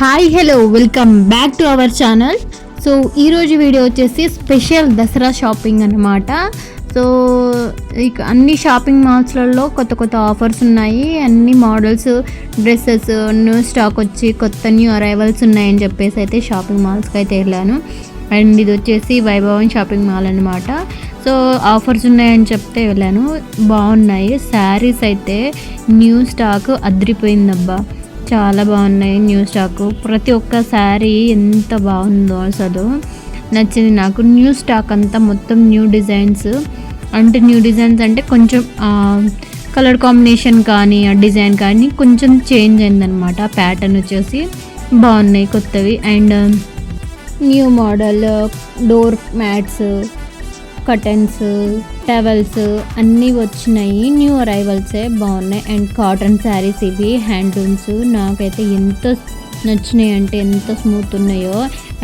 Hi hello welcome back to our channel so ఈరోజు video వచ్చేసి special Dasara shopping అనమాట so ఇక అన్ని షాపింగ్ మాల్స్లలో కొత్త కొత్త ఆఫర్స్ ఉన్నాయి. అన్ని మోడల్స్ డ్రెస్సెస్ న్యూ స్టాక్ వచ్చి కొత్త న్యూ అరైవల్స్ ఉన్నాయని చెప్పేసి అయితే షాపింగ్ మాల్స్కి అయితే వెళ్ళాను. అండ్ ఇది వచ్చేసి వైభవం షాపింగ్ మాల్ అనమాట సో ఆఫర్స్ ఉన్నాయని చెప్తే వెళ్ళాను. బాగున్నాయి. శారీస్ అయితే న్యూ స్టాక్ అదిరిపోయిందబ్బా. చాలా బాగున్నాయి న్యూ స్టాక్ ప్రతి ఒక్క శారీ ఎంత బాగుందో అసలు. నచ్చింది నాకు. న్యూ స్టాక్ అంతా మొత్తం న్యూ డిజైన్స్. అంటే న్యూ డిజైన్స్ అంటే కొంచెం కలర్ కాంబినేషన్ కానీ ఆ డిజైన్ కానీ కొంచెం చేంజ్ అయిందనమాట ప్యాటర్న్ వచ్చేసి బాగున్నాయి కొత్తవి. And new model door mats curtains towels అన్నీ వచ్చినాయి. న్యూ అరైవల్సే బాగున్నాయి. అండ్ కాటన్ శారీస్ ఇవి హ్యాండ్లూమ్స్ నాకైతే ఎంత నచ్చినాయి అంటే ఎంత స్మూత్ ఉన్నాయో.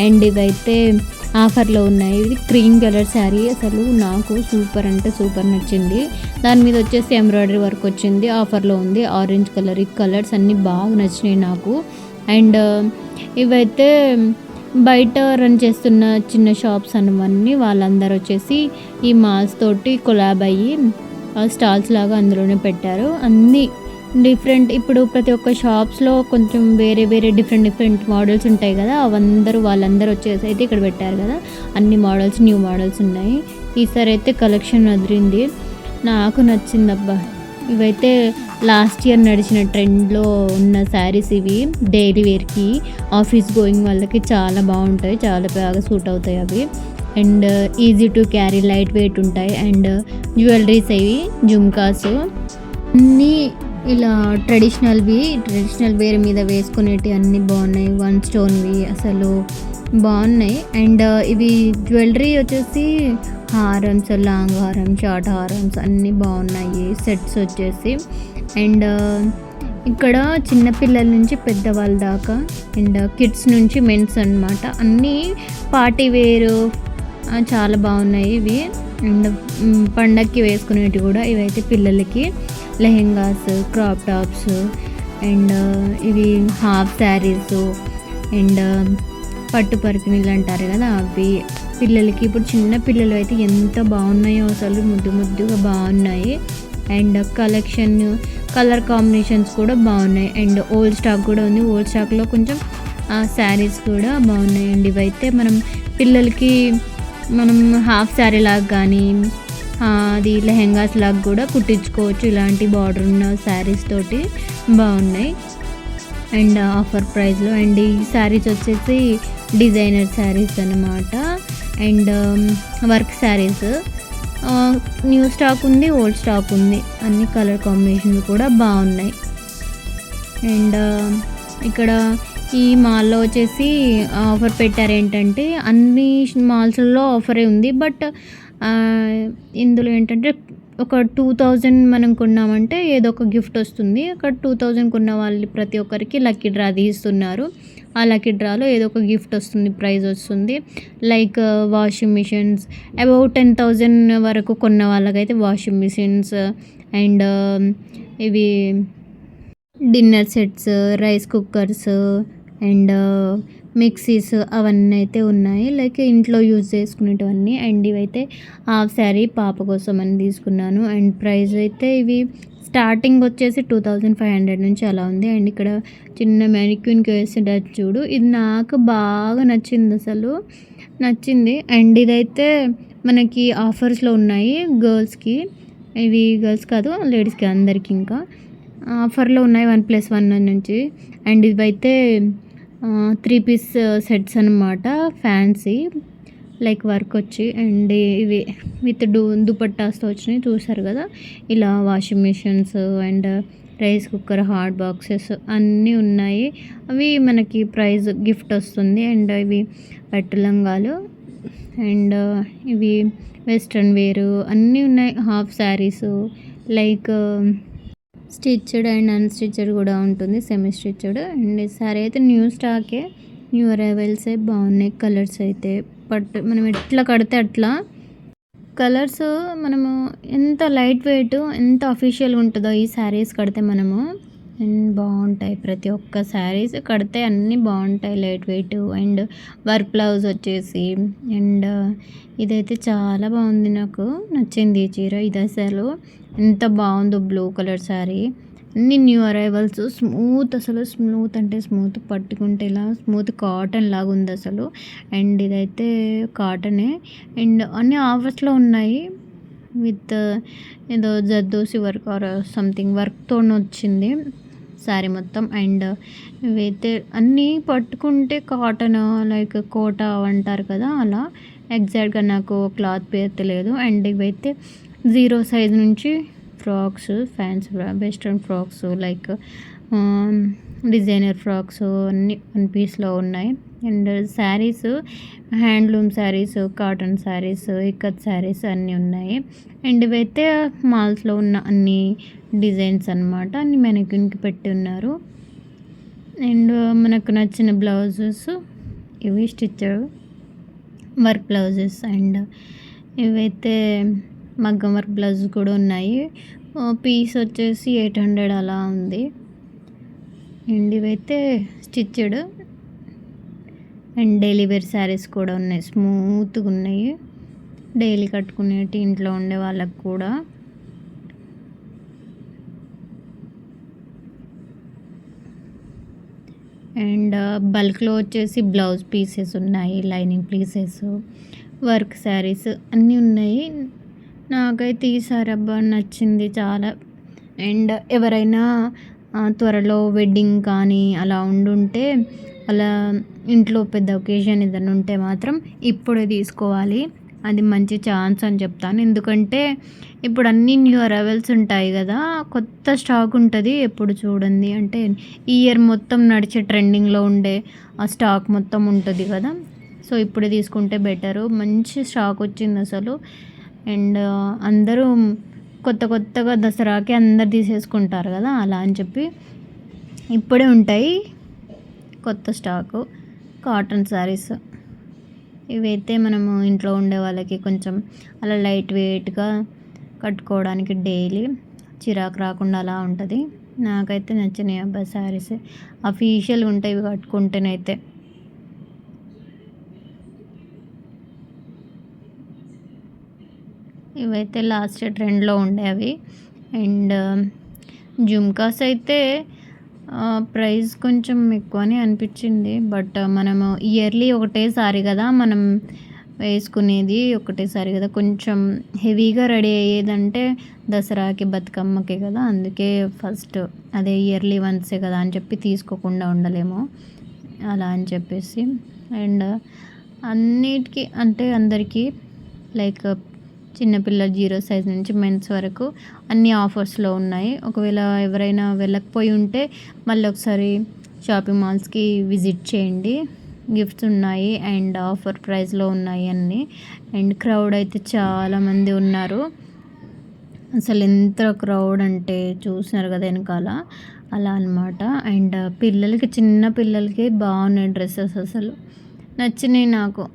అండ్ ఇవైతే ఆఫర్లో ఉన్నాయి. ఇది క్రీమ్ కలర్ శారీ అసలు నాకు సూపర్ అంటే సూపర్ నచ్చింది. దాని మీద వచ్చేసి ఎంబ్రాయిడరీ వర్క్ వచ్చింది. ఆఫర్లో ఉంది. ఆరెంజ్ కలర్ ఈ కలర్స్ అన్నీ బాగా నచ్చినాయి నాకు. అండ్ ఇవైతే బయట రన్ చేస్తున్న చిన్న షాప్స్ అన్నవన్నీ వాళ్ళందరూ వచ్చేసి ఈ మాల్స్ తోటి కొలాబ్ అయ్యి స్టాల్స్ లాగా అందులోనే పెట్టారు. అన్నీ డిఫరెంట్ ఇప్పుడు ప్రతి ఒక్క షాప్స్లో కొంచెం వేరే వేరే డిఫరెంట్ డిఫరెంట్ మోడల్స్ ఉంటాయి కదా అవందరూ వాళ్ళందరూ వచ్చేసి అయితే ఇక్కడ పెట్టారు కదా. అన్ని మోడల్స్ న్యూ మోడల్స్ ఉన్నాయి. ఈసారి అయితే కలెక్షన్ అదిరింది. నాకు నచ్చిందబ్బా. ఇవైతే లాస్ట్ ఇయర్ నడిచిన ట్రెండ్లో ఉన్న శారీస్ ఇవి. డైలీ వేర్కి ఆఫీస్ గోయింగ్ వాళ్ళకి చాలా బాగుంటాయి. చాలా బాగా సూట్ అవుతాయి అవి. And easy to carry light weight ఉంటాయి. అండ్ జ్యువెలరీస్ అవి జుమ్కాస్ అన్నీ ఇలా ట్రెడిషనల్వి ట్రెడిషనల్ వేర్ మీద వేసుకునేవి అన్నీ బాగున్నాయి. వన్ స్టోన్వి అసలు బాగున్నాయి. అండ్ uh, ఇవి జ్యువెలరీ వచ్చేసి హారమ్స్ లాంగ్ హారమ్స్ షార్ట్ హారమ్స్ అన్నీ బాగున్నాయి. సెట్స్ వచ్చేసి. అండ్ uh, ఇక్కడ చిన్నపిల్లల నుంచి పెద్దవాళ్ళ దాకా అండ్ uh, కిడ్స్ నుంచి మెన్స్ అన్నమాట. అన్నీ పార్టీ వేరు. చాలా బాగున్నాయి ఇవి. అండ్ పండక్కి వేసుకునేవి కూడా ఇవైతే పిల్లలకి. లెహెంగాస్ క్రాప్ టాప్స్ అండ్ ఇవి హాఫ్ శారీస్ అండ్ పట్టు పరికిణీలు అంటారు కదా అవి పిల్లలకి ఇప్పుడు చిన్న పిల్లలు అయితే ఎంత బాగున్నాయో అసలు ముద్దు ముద్దుగా బాగున్నాయి. అండ్ కలెక్షన్ కలర్ కాంబినేషన్స్ కూడా బాగున్నాయి. అండ్ ఓల్డ్ స్టాక్ కూడా ఉంది. ఓల్డ్ స్టాక్లో కొంచెం శారీస్ కూడా బాగున్నాయండి. ఇవైతే మనం పిల్లలకి మనం హాఫ్ శారీ లాగా కానీ అది లెహెంగాస్ లాగా కూడా కుట్టించుకోవచ్చు. ఇలాంటి బార్డర్ ఉన్న శారీస్ తోటి బాగున్నాయి. అండ్ ఆఫర్ ప్రైస్లో. అండ్ ఈ శారీస్ వచ్చేసి డిజైనర్ శారీస్ అన్నమాట. And um, work saris. New stock ఉంది ఓల్డ్ స్టాక్ ఉంది. అన్ని కలర్ కాంబినేషన్లు కూడా బాగున్నాయి. అండ్ um, ఇక్కడ ఈ మాల్లో వచ్చేసి ఆఫర్ పెట్టారు ఏంటంటే అన్ని మాల్స్లో ఆఫరే ఉంది. బట్ ఇందులో ఏంటంటే ఒక టూ థౌజండ్ మనం కొన్నామంటే ఏదో ఒక గిఫ్ట్ వస్తుంది. ఒక టూ థౌజండ్ కొన్న వాళ్ళు ప్రతి ఒక్కరికి లక్కీ డ్రా తీస్తున్నారు. ఆ లక్కీ డ్రాలో ఏదో ఒక గిఫ్ట్ వస్తుంది ప్రైజ్ వస్తుంది. Like washing machines about ten thousand వరకు కొన్న వాళ్ళకైతే వాషింగ్ మిషన్స్ అండ్ ఇవి dinner sets rice cookers and mixies అవన్నీ అయితే ఉన్నాయి. లైక్ ఇంట్లో యూజ్ చేసుకునేటివన్నీ. అండ్ ఇవైతే హాఫ్ శారీ పాప కోసం అని తీసుకున్నాను. అండ్ ప్రైస్ అయితే ఇవి స్టార్టింగ్ వచ్చేసి టూ థౌజండ్ ఫైవ్ హండ్రెడ్ నుంచి అలా ఉంది. అండ్ ఇక్కడ చిన్న మ్యానిక్యూన్కి వేసేటట్టు చూడు. ఇది నాకు బాగా నచ్చింది అసలు. నచ్చింది. అండ్ ఇదైతే మనకి ఆఫర్స్లో ఉన్నాయి గర్ల్స్కి. ఇవి గర్ల్స్ కాదు లేడీస్కి అందరికీ ఇంకా. ఆఫర్లో ఉన్నాయి వన్ ప్లస్ వన్ నుంచి. అండ్ ఇవైతే త్రీ పీస్ సెట్స్ అనమాట ఫ్యాన్సీ లైక్ వర్క్ వచ్చి అండ్ ఇవి విత్ డు దుపట్టాస్తో వచ్చినాయి చూసారు కదా? ఇలా washing machines and rice cooker hot boxes అన్నీ ఉన్నాయి. అవి మనకి ప్రైజ్ గిఫ్ట్ వస్తుంది. అండ్ ఇవి పట్టు లంగాలు అండ్ ఇవి వెస్ట్రన్ వేరు అన్నీ ఉన్నాయి. Half saris like stitched and unstitched కూడా ఉంటుంది సెమీ స్టిచ్డ్ అండ్ సారీ అయితే న్యూ స్టాకే న్యూ అరైవల్స్ బాగున్నాయి కలర్స్ అయితే. పట్టు మనం ఎట్లా కడితే అట్లా. కలర్స్ మనము ఎంత లైట్ వెయిట్ ఎంత అఫీషియల్గా ఉంటుందో ఈ శారీస్ కడితే మనము. అండ్ బాగుంటాయి. ప్రతి ఒక్క శారీస్ కడితే అన్నీ బాగుంటాయి. Light weight and work blouse వచ్చేసి అండ్ ఇదైతే చాలా బాగుంది నాకు. నచ్చింది ఈ చీర. ఇది అసలు ఎంత బాగుందో బ్లూ కలర్ శారీ. అన్ని న్యూ అరైవల్స్. స్మూత్ అసలు స్మూత్ అంటే స్మూత్ పట్టుకుంటే ఇలా స్మూత్ కాటన్ లాగా ఉంది అసలు. అండ్ ఇదైతే కాటనే. అండ్ అన్ని ఆఫర్స్లో ఉన్నాయి. విత్ ఏదో జర్దోసి వర్క్ ఆర్ సంథింగ్ వర్క్తో వచ్చింది శారీ మొత్తం అండ్ ఇవైతే అన్నీ పట్టుకుంటే కాటన్ లైక్ కోట అంటారు కదా అలా. ఎగ్జాక్ట్గా నాకు క్లాత్ పేరు తెలియదు అండ్ ఇవైతే జీరో సైజ్ నుంచి frocks fans western frocks like designer frocks అన్నీ వన్ పీస్లో ఉన్నాయి. And saris handloom saris cotton saris ikat saris అన్నీ ఉన్నాయి. అండ్ ఇవైతే మాల్స్లో ఉన్న అన్ని డిజైన్స్ అనమాట అన్ని మెనక్యూన్కి పెట్టి ఉన్నారు అండ్ మనకు నచ్చిన బ్లౌజెస్ ఇవి స్టిచ్డ్ వర్క్ బ్లౌజెస్ అండ్ ఇవైతే మగ్గం వర్క్ బ్లౌజ్ కూడా ఉన్నాయి. పీస్ వచ్చేసి ఎయిట్ హండ్రెడ్ అలా ఉంది. అండ్ ఇవైతే stitched and daily wear saris కూడా ఉన్నాయి. స్మూత్గా ఉన్నాయి. డైలీ కట్టుకునేటి ఇంట్లో ఉండే వాళ్ళకి కూడా. అండ్ uh, బల్క్లో వచ్చేసి బ్లౌజ్ పీసెస్ ఉన్నాయి లైనింగ్ పీసెస్ వర్క్ శారీస్ అన్నీ ఉన్నాయి. నాకైతే ఈ సారీ అబ్బా నచ్చింది చాలా. అండ్ ఎవరైనా త్వరలో వెడ్డింగ్ కానీ అలా ఉండుంటే అలా ఇంట్లో పెద్ద ఒకేషన్ ఏదైనా ఉంటే మాత్రం ఇప్పుడే తీసుకోవాలి. అది మంచి ఛాన్స్ అని చెప్తాను. ఎందుకంటే ఇప్పుడు అన్ని న్యూ అరైవల్స్ ఉంటాయి కదా కొత్త స్టాక్ ఉంటుంది ఎప్పుడు చూడండి. అంటే ఈ ఇయర్ మొత్తం నడిచే ట్రెండింగ్లో ఉండే ఆ స్టాక్ మొత్తం ఉంటుంది కదా. సో ఇప్పుడే తీసుకుంటే బెటరు మంచి స్టాక్ వచ్చింది అసలు. అండ్ అందరూ కొత్త కొత్తగా దసరాకి అందరు తీసేసుకుంటారు కదా అలా అని చెప్పి ఇప్పుడే ఉంటాయి కొత్త స్టాకు కాటన్ శారీస్ ఇవైతే మనము ఇంట్లో ఉండే వాళ్ళకి కొంచెం అలా లైట్ వెయిట్గా కట్టుకోవడానికి డైలీ చిరాకు రాకుండా అలా ఉంటుంది. నాకైతే నచ్చినాయి అబ్బా శారీస్. అఫీషియల్గా ఉంటాయి ఇవి కట్టుకుంటేనైతే. ఇవైతే లాస్ట్ ట్రెండ్లో ఉండేవి అండ్ జుమ్కాస్ అయితే ప్రైస్ కొంచెం ఎక్కువనే అనిపించింది. బట్ మనము ఇయర్లీ ఒకటేసారి కదా మనం వేసుకునేది ఒకటేసారి కదా. కొంచెం హెవీగా రెడీ అయ్యేదంటే దసరాకి బతుకమ్మకే కదా. అందుకే ఫస్ట్ అదే ఇయర్లీ వన్సే కదా అని చెప్పి తీసుకోకుండా ఉండలేము. అలా అని చెప్పేసి. అండ్ అన్నిటికీ అంటే అందరికీ లైక్ చిన్నపిల్లల జీరో సైజ్ నుంచి మెన్స్ వరకు అన్ని ఆఫర్స్లో ఉన్నాయి. ఒకవేళ ఎవరైనా వెళ్ళకపోయి ఉంటే మళ్ళీ ఒకసారి షాపింగ్ మాల్స్కి విజిట్ చేయండి. గిఫ్ట్స్ ఉన్నాయి అండ్ ఆఫర్ ప్రైస్లో ఉన్నాయి అన్నీ. అండ్ క్రౌడ్ అయితే చాలామంది ఉన్నారు. అసలు ఎంత క్రౌడ్ అంటే చూసినారు కదా వెనకాల. అలా అనమాట అండ్ పిల్లలకి చిన్న పిల్లలకి బాగున్నాయి డ్రెస్సెస్ అసలు. నచ్చినాయి నాకు.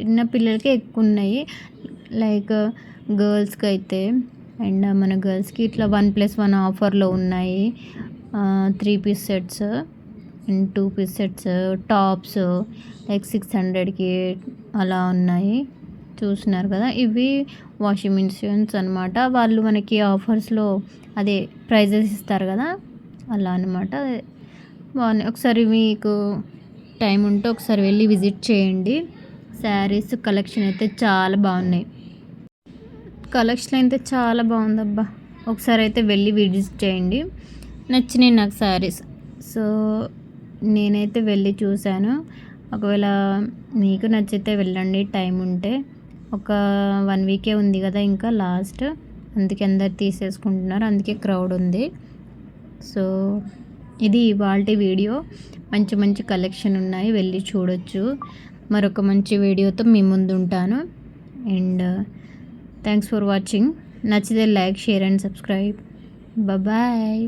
చిన్న పిల్లలకి ఎక్కువ ఉన్నాయి. లైక్ గర్ల్స్కి అయితే అండ్ మన గర్ల్స్కి ఇట్లా వన్ ప్లస్ వన్ ఆఫర్లో ఉన్నాయి. Three piece sets and two piece sets tops like six హండ్రెడ్కి అలా ఉన్నాయి. చూస్తున్నారు కదా? ఇవి వాషింగ్ మిషన్స్ అనమాట వాళ్ళు మనకి ఆఫర్స్లో అదే ప్రైజెస్ ఇస్తారు కదా? అలా అనమాట బాగున్నాయి ఒకసారి మీకు టైం ఉంటే ఒకసారి వెళ్ళి విజిట్ చేయండి. శారీస్ కలెక్షన్ అయితే చాలా బాగున్నాయి. కలెక్షన్ అయితే చాలా బాగుందబ్బా. ఒకసారి అయితే వెళ్ళి విజిట్ చేయండి. నచ్చినాయి నాకు శారీస్. సో నేనైతే వెళ్ళి చూశాను. ఒకవేళ మీకు నచ్చితే వెళ్ళండి టైం ఉంటే. ఒక వన్ వీకే ఉంది కదా ఇంకా లాస్ట్. అందుకే అందరు తీసేసుకుంటున్నారు. అందుకే క్రౌడ్ ఉంది. సో ఇది ఇవాళ వీడియో. మంచి మంచి కలెక్షన్ ఉన్నాయి. వెళ్ళి చూడొచ్చు. మరొక మంచి వీడియోతో మీ ముందు ఉంటాను అండ్ థ్యాంక్స్ ఫర్ వాచింగ్ నచ్చితే like share and subscribe bye